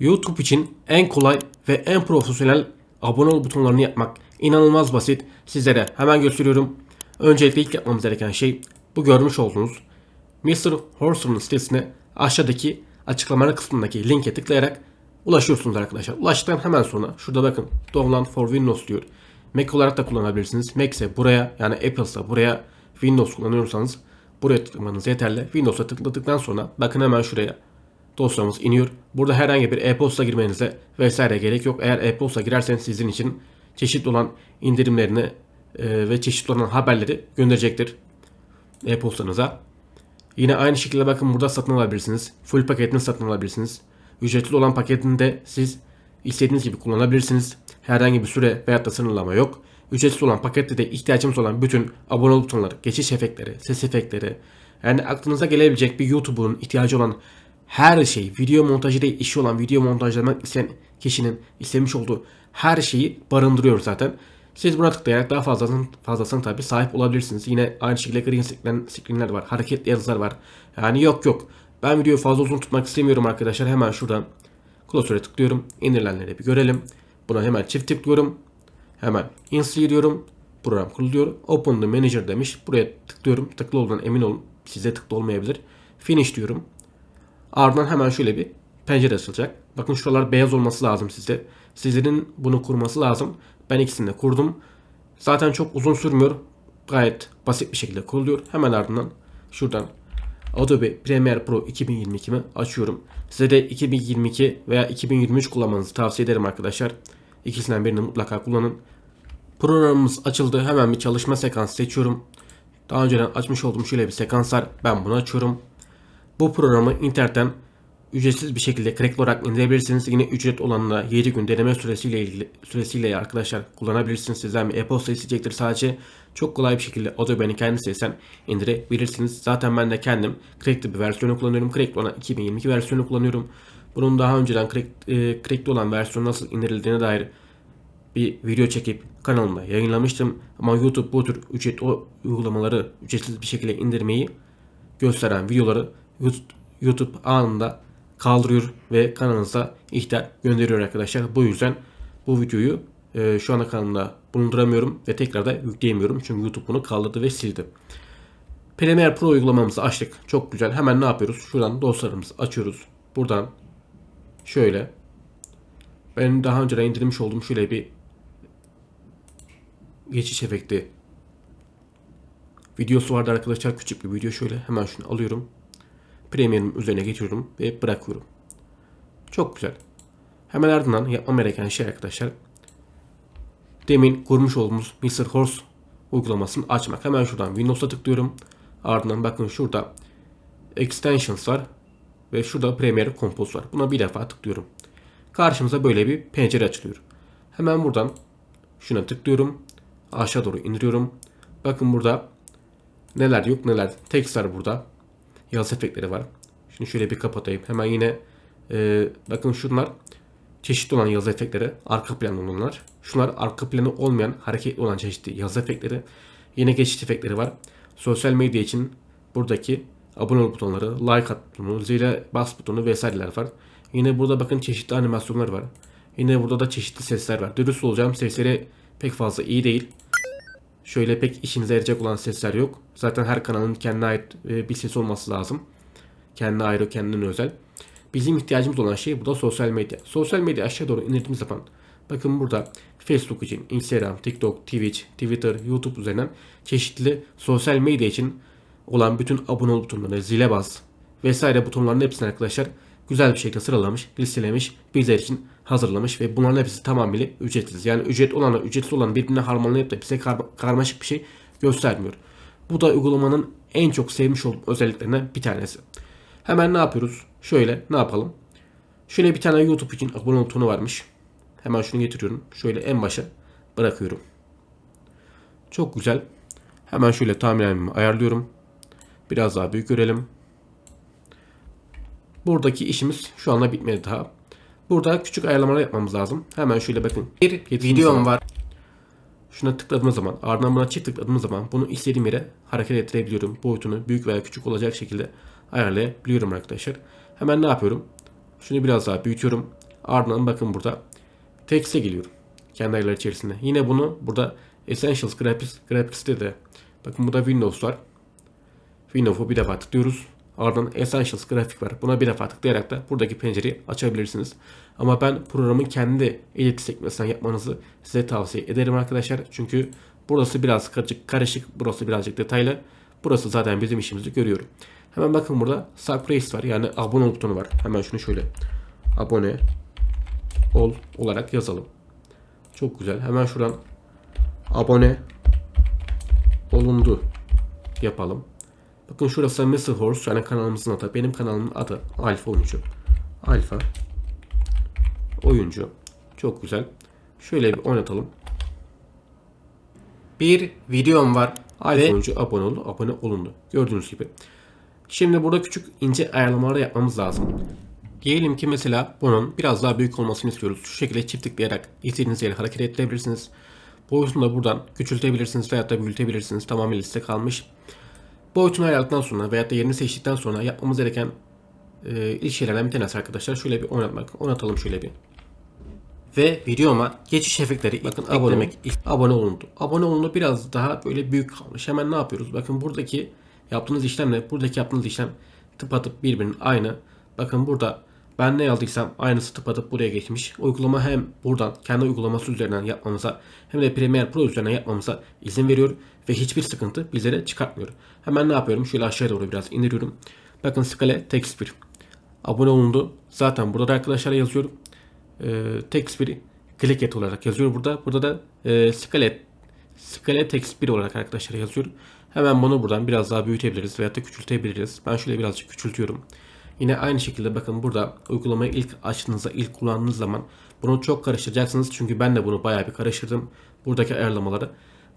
YouTube için en kolay ve en profesyonel abone ol butonlarını yapmak inanılmaz basit. Sizlere hemen gösteriyorum. Öncelikle ilk yapmamız gereken şey bu görmüş olduğunuz Mr. Horser'ın sitesine aşağıdaki açıklamalar kısmındaki linke tıklayarak ulaşıyorsunuz arkadaşlar. Ulaştıktan hemen sonra şurada bakın Download for Windows diyor. Mac olarak da kullanabilirsiniz. Mac ise buraya yani Apple ise buraya Windows kullanıyorsanız buraya tıklamanız yeterli. Windows'a tıkladıktan sonra bakın hemen şuraya dosyamız iniyor. Burada herhangi bir e-posta girmenize vesaire gerek yok. Eğer e-posta girerseniz sizin için çeşitli olan indirimlerini e, ve çeşitli olan haberleri gönderecektir e-postanıza. Yine aynı şekilde bakın burada satın alabilirsiniz. Full paketini satın alabilirsiniz. Ücretli olan paketini de siz istediğiniz gibi kullanabilirsiniz. Herhangi bir süre veyahut da sınırlama yok. Ücretsiz olan pakette de ihtiyacımız olan bütün abone butonları, geçiş efektleri, ses efektleri, yani aklınıza gelebilecek bir YouTuber'ın ihtiyacı olan her şey, video montajı değil işi olan video montajlamak isteyen kişinin istemiş olduğu her şeyi barındırıyor zaten. Siz buna tıklayarak daha fazlasını, fazlasını tabi sahip olabilirsiniz. Yine aynı şekilde green screen, screenler var, hareketli yazılar var. Yani yok yok. Ben videoyu fazla uzun tutmak istemiyorum arkadaşlar. Hemen şuradan Closer'a tıklıyorum. İndirilenleri bir görelim. Buna hemen çift tıklıyorum. Hemen install diyorum. Program kuruluyor. Open the manager demiş. Buraya tıklıyorum. Tıklı olduğundan emin olun. Size tıklı olmayabilir. Finish diyorum. Ardından hemen şöyle bir pencere açılacak. Bakın şuralar beyaz olması lazım size. Sizlerin bunu kurması lazım. Ben ikisini de kurdum. Zaten çok uzun sürmüyor. Gayet basit bir şekilde kuruluyor. Hemen ardından şuradan Adobe Premiere Pro 2022'mi açıyorum. Size de 2022 veya 2023 kullanmanızı tavsiye ederim arkadaşlar. İkisinden birini mutlaka kullanın. Programımız açıldı. Hemen bir çalışma sekansı seçiyorum. Daha önceden açmış olduğum şöyle bir sekans var. Ben bunu açıyorum. Bu programı internetten ücretsiz bir şekilde crackli olarak indirebilirsiniz. Yine ücret olanla 7 gün deneme süresiyle ilgili süresiyle arkadaşlar kullanabilirsiniz. Sizden bir e-posta isteyecektir sadece. Çok kolay bir şekilde Adobe'nin kendi sitesinden indirebilirsiniz. Zaten ben de kendim crackli bir versiyonu kullanıyorum. Crackli olan 2022 versiyonu kullanıyorum. Bunun daha önceden crack, e, olan versiyonu nasıl indirildiğine dair bir video çekip kanalımda yayınlamıştım. Ama YouTube bu tür ücret uygulamaları ücretsiz bir şekilde indirmeyi gösteren videoları YouTube anında kaldırıyor ve kanalınıza ihtar gönderiyor arkadaşlar. Bu yüzden bu videoyu e, şu anda kanalımda bulunduramıyorum ve tekrar da yükleyemiyorum. Çünkü YouTube bunu kaldırdı ve sildi. Premiere Pro uygulamamızı açtık. Çok güzel. Hemen ne yapıyoruz? Şuradan dosyalarımızı açıyoruz. Buradan şöyle benim daha önce indirmiş olduğum şöyle bir geçiş efekti videosu vardı arkadaşlar. Küçük bir video şöyle. Hemen şunu alıyorum. Premiere'in üzerine getiriyorum ve bırakıyorum. Çok güzel. Hemen ardından yapmam gereken şey arkadaşlar. Demin kurmuş olduğumuz Mr. Horse uygulamasını açmak. Hemen şuradan Windows'a tıklıyorum. Ardından bakın şurada Extensions var. Ve şurada Premiere Compose var. Buna bir defa tıklıyorum. Karşımıza böyle bir pencere açılıyor. Hemen buradan şuna tıklıyorum. Aşağı doğru indiriyorum. Bakın burada neler yok neler. Text var burada yaz efektleri var. Şimdi şöyle bir kapatayım. Hemen yine e, bakın şunlar çeşitli olan yaz efektleri. Arka planlı olanlar. Şunlar arka planı olmayan hareketli olan çeşitli yaz efektleri. Yine geçiş efektleri var. Sosyal medya için buradaki abone ol butonları, like at butonu, zile bas butonu vesaireler var. Yine burada bakın çeşitli animasyonlar var. Yine burada da çeşitli sesler var. Dürüst olacağım sesleri pek fazla iyi değil. Şöyle pek işinize yarayacak olan sesler yok. Zaten her kanalın kendine ait e, bir ses olması lazım. Kendine ayrı, kendine özel. Bizim ihtiyacımız olan şey burada sosyal medya. Sosyal medya aşağı doğru indirdiğimiz zaman bakın burada Facebook için, Instagram, TikTok, Twitch, Twitter, YouTube üzerinden çeşitli sosyal medya için olan bütün abone butonları, zile bas vesaire butonların hepsini arkadaşlar güzel bir şekilde sıralamış, listelemiş, bizler için hazırlamış ve bunların hepsi tamamıyla ücretsiz. Yani ücret olanla ücretsiz olan birbirine harmanlayıp da bize kar karmaşık bir şey göstermiyor. Bu da uygulamanın en çok sevmiş olduğum özelliklerinden bir tanesi. Hemen ne yapıyoruz? Şöyle ne yapalım? Şöyle bir tane YouTube için abone butonu varmış. Hemen şunu getiriyorum. Şöyle en başa bırakıyorum. Çok güzel. Hemen şöyle tahminlerimi ayarlıyorum. Biraz daha büyük görelim. Buradaki işimiz şu anda bitmedi daha. Burada küçük ayarlamalar yapmamız lazım. Hemen şöyle bakın. Bir videom var. Şuna tıkladığımız zaman ardından buna çift tıkladığımız zaman bunu istediğim yere hareket ettirebiliyorum. Boyutunu büyük veya küçük olacak şekilde ayarlayabiliyorum arkadaşlar. Hemen ne yapıyorum? Şunu biraz daha büyütüyorum. Ardından bakın burada text'e geliyorum. Kendi ayarlar içerisinde. Yine bunu burada Essentials Graphics, Graphics'te de bakın burada Windows var. Windows'u bir defa tıklıyoruz. Ardından Essentials grafik var. Buna bir defa tıklayarak da buradaki pencereyi açabilirsiniz. Ama ben programın kendi edit sekmesinden yapmanızı size tavsiye ederim arkadaşlar. Çünkü burası biraz karışık, karışık burası birazcık detaylı. Burası zaten bizim işimizi görüyor. Hemen bakın burada subscribe var. Yani abone ol butonu var. Hemen şunu şöyle abone ol olarak yazalım. Çok güzel. Hemen şuradan abone olundu yapalım. Bakın şurası Mr. Horse yani kanalımızın adı. Benim kanalımın adı Alfa Oyuncu. Alfa Oyuncu. Çok güzel. Şöyle bir oynatalım. Bir videom var. Alfa Oyuncu abone oldu. Abone olundu. Gördüğünüz gibi. Şimdi burada küçük ince ayarlamalar yapmamız lazım. Diyelim ki mesela bunun biraz daha büyük olmasını istiyoruz. Şu şekilde çift tıklayarak istediğiniz yere hareket ettirebilirsiniz. Boyutunu da buradan küçültebilirsiniz veya da büyütebilirsiniz. Tamamen liste kalmış. Boyutunu ayarladıktan sonra veya da yerini seçtikten sonra yapmamız gereken e, ilk şeylerden bir tanesi arkadaşlar. Şöyle bir oynatmak. Oynatalım şöyle bir. Ve videoma geçiş efektleri bakın abone olmak abone olundu. Abone olundu biraz daha böyle büyük kalmış. Hemen ne yapıyoruz? Bakın buradaki yaptığınız işlemle buradaki yaptığınız işlem tıpatıp birbirinin aynı. Bakın burada ben ne yazdıysam aynısı tıpatıp buraya geçmiş. Uygulama hem buradan kendi uygulaması üzerinden yapmamıza hem de Premiere Pro üzerinden yapmamıza izin veriyor ve hiçbir sıkıntı bizlere çıkartmıyor. Hemen ne yapıyorum? Şöyle aşağıya doğru biraz indiriyorum. Bakın skale text 1. Abone olundu. Zaten burada da arkadaşlar yazıyorum. Ee, text 1 click et olarak yazıyor burada. Burada da e, skale skale text 1 olarak arkadaşlar yazıyor. Hemen bunu buradan biraz daha büyütebiliriz veya da küçültebiliriz. Ben şöyle birazcık küçültüyorum. Yine aynı şekilde bakın burada uygulamayı ilk açtığınızda, ilk kullandığınız zaman bunu çok karıştıracaksınız. Çünkü ben de bunu bayağı bir karıştırdım. Buradaki ayarlamaları.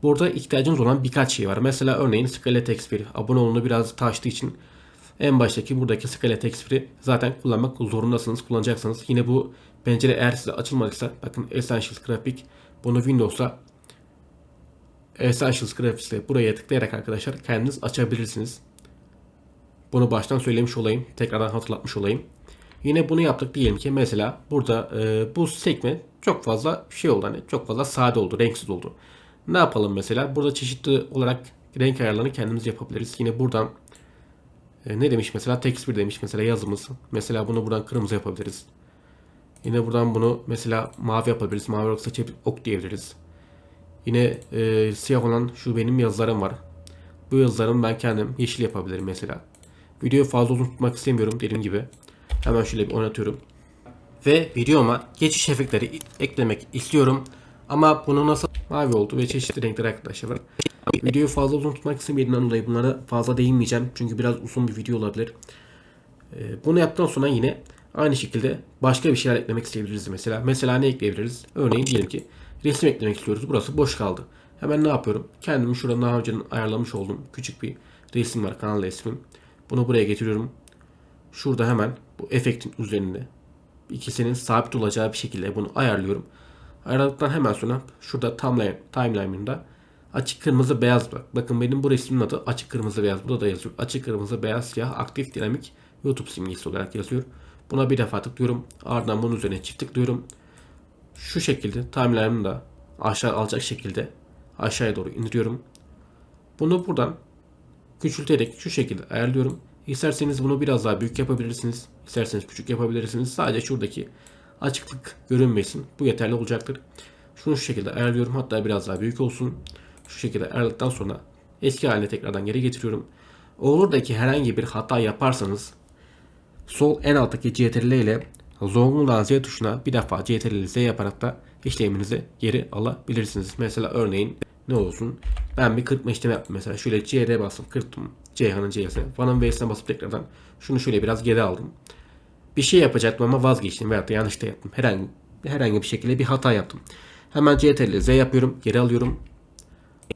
Burada ihtiyacınız olan birkaç şey var. Mesela örneğin Scala Text 1. Abone olunu biraz taştığı için en baştaki buradaki Scala Text 1'i zaten kullanmak zorundasınız. Kullanacaksınız. Yine bu pencere eğer size açılmadıysa bakın Essentials Graphic bunu Windows'a Essentials Graphics'te buraya tıklayarak arkadaşlar kendiniz açabilirsiniz. Bunu baştan söylemiş olayım. Tekrardan hatırlatmış olayım. Yine bunu yaptık diyelim ki mesela burada e, bu sekme çok fazla şey oldu hani çok fazla sade oldu, renksiz oldu. Ne yapalım mesela? Burada çeşitli olarak renk ayarlarını kendimiz yapabiliriz. Yine buradan e, ne demiş mesela text 1 demiş mesela yazımız. Mesela bunu buradan kırmızı yapabiliriz. Yine buradan bunu mesela mavi yapabiliriz. Mavi olarak seçip ok diyebiliriz. Yine e, siyah olan şu benim yazılarım var. Bu yazılarımı ben kendim yeşil yapabilirim mesela. Videoyu fazla uzun tutmak istemiyorum dediğim gibi. Hemen şöyle bir oynatıyorum. Ve videoma geçiş efektleri eklemek istiyorum. Ama bunu nasıl mavi oldu ve çeşitli renkler arkadaşlar. Videoyu fazla uzun tutmak istemediğimden dolayı bunlara fazla değinmeyeceğim. Çünkü biraz uzun bir video olabilir. Ee, bunu yaptıktan sonra yine aynı şekilde başka bir şeyler eklemek isteyebiliriz mesela. Mesela ne ekleyebiliriz? Örneğin diyelim ki resim eklemek istiyoruz. Burası boş kaldı. Hemen ne yapıyorum? Kendim şurada daha önce ayarlamış olduğum küçük bir resim var. Kanal resmim. Bunu buraya getiriyorum. Şurada hemen bu efektin üzerinde ikisinin sabit olacağı bir şekilde bunu ayarlıyorum. Ayarladıktan hemen sonra şurada timeline, timeline'ında açık kırmızı beyaz bak. Bakın benim bu resmin adı açık kırmızı beyaz. Burada da yazıyor. Açık kırmızı beyaz siyah aktif dinamik YouTube simgesi olarak yazıyor. Buna bir defa tıklıyorum. Ardından bunun üzerine çift tıklıyorum. Şu şekilde timeline'ımı da aşağı alacak şekilde aşağıya doğru indiriyorum. Bunu buradan küçülterek şu şekilde ayarlıyorum. İsterseniz bunu biraz daha büyük yapabilirsiniz. İsterseniz küçük yapabilirsiniz. Sadece şuradaki açıklık görünmesin. Bu yeterli olacaktır. Şunu şu şekilde ayarlıyorum. Hatta biraz daha büyük olsun. Şu şekilde ayarladıktan sonra eski haline tekrardan geri getiriyorum. Olur herhangi bir hata yaparsanız sol en alttaki CTRL ile zongulan Z tuşuna bir defa CTRL Z yaparak da işleminizi geri alabilirsiniz. Mesela örneğin ne olsun? Ben bir kırpma işlemi yaptım mesela. Şöyle C'ye bastım kırptım. Ceyhan'ın C'si. Van'ın V'sine basıp tekrardan şunu şöyle biraz geri aldım. Bir şey yapacaktım ama vazgeçtim veyahut da yanlış da yaptım. Herhangi, herhangi bir şekilde bir hata yaptım. Hemen CTRL Z yapıyorum. Geri alıyorum.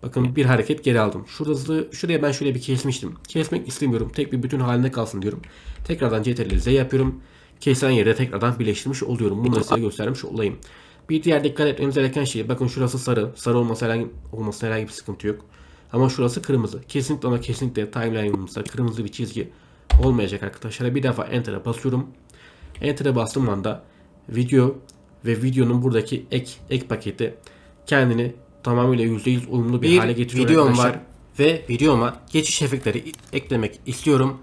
Bakın bir hareket geri aldım. Şurası, şuraya ben şöyle bir kesmiştim. Kesmek istemiyorum. Tek bir bütün halinde kalsın diyorum. Tekrardan CTRL Z yapıyorum. Kesen yere tekrardan birleştirmiş oluyorum. Bunu size göstermiş olayım. Bir diğer dikkat etmemiz gereken şey bakın şurası sarı. Sarı olması herhangi, olması herhangi bir sıkıntı yok. Ama şurası kırmızı. Kesinlikle ama kesinlikle timeline'ımızda kırmızı bir çizgi olmayacak arkadaşlar. Bir defa Enter'a basıyorum. Enter'a bastığım anda video ve videonun buradaki ek ek paketi kendini tamamıyla %100 uyumlu bir, Bir hale getiriyor videom arkadaşlar. var. Ve videoma geçiş efektleri eklemek istiyorum.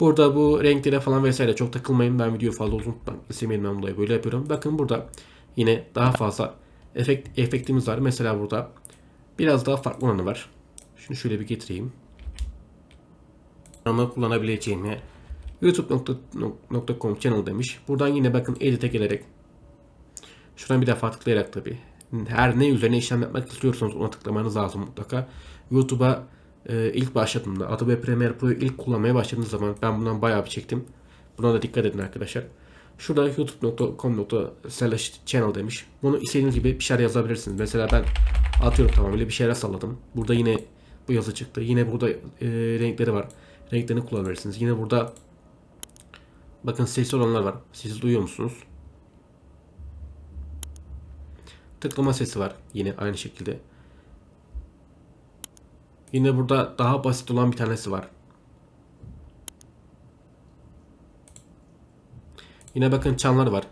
Burada bu renklere falan vesaire çok takılmayın. Ben videoyu fazla uzun tutmak istemediğimden dolayı böyle yapıyorum. Bakın burada yine daha fazla efekt, efektimiz var. Mesela burada biraz daha farklı olanı var. Şunu şöyle bir getireyim. Ama kullanabileceğimi youtube.com channel demiş. Buradan yine bakın edit'e gelerek şuradan bir defa tıklayarak tabi her ne üzerine işlem yapmak istiyorsanız ona tıklamanız lazım mutlaka. YouTube'a e, ilk başladığımda Adobe Premiere Pro'yu ilk kullanmaya başladığınız zaman ben bundan bayağı bir çektim. Buna da dikkat edin arkadaşlar. Şurada youtube.com.channel demiş. Bunu istediğiniz gibi bir şeyler yazabilirsiniz. Mesela ben atıyorum tamamıyla bir şeyler salladım. Burada yine bu yazı çıktı. Yine burada e, renkleri var. Renklerini kullanabilirsiniz. Yine burada bakın sesli olanlar var. Siz duyuyor musunuz? Tıklama sesi var. Yine aynı şekilde. Yine burada daha basit olan bir tanesi var. Yine bakın çanlar var.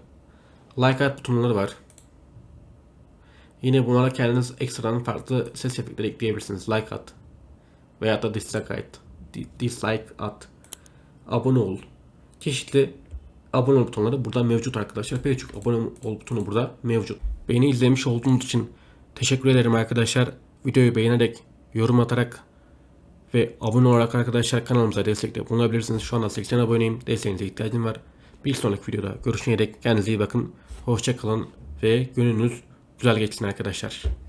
Like at butonları var. Yine bunlara kendiniz ekstradan farklı ses efektleri ekleyebilirsiniz. Like at. Veya da dislike at. Di- Dislike at. Abone ol. Çeşitli abone ol butonları burada mevcut arkadaşlar. Pek çok abone ol butonu burada mevcut. Beni izlemiş olduğunuz için teşekkür ederim arkadaşlar. Videoyu beğenerek, yorum atarak ve abone olarak arkadaşlar kanalımıza destekle bulunabilirsiniz. Şu anda 80 aboneyim. Desteğinize ihtiyacım var. Bir sonraki videoda görüşene dek kendinize iyi bakın. Hoşça kalın ve gününüz güzel geçsin arkadaşlar.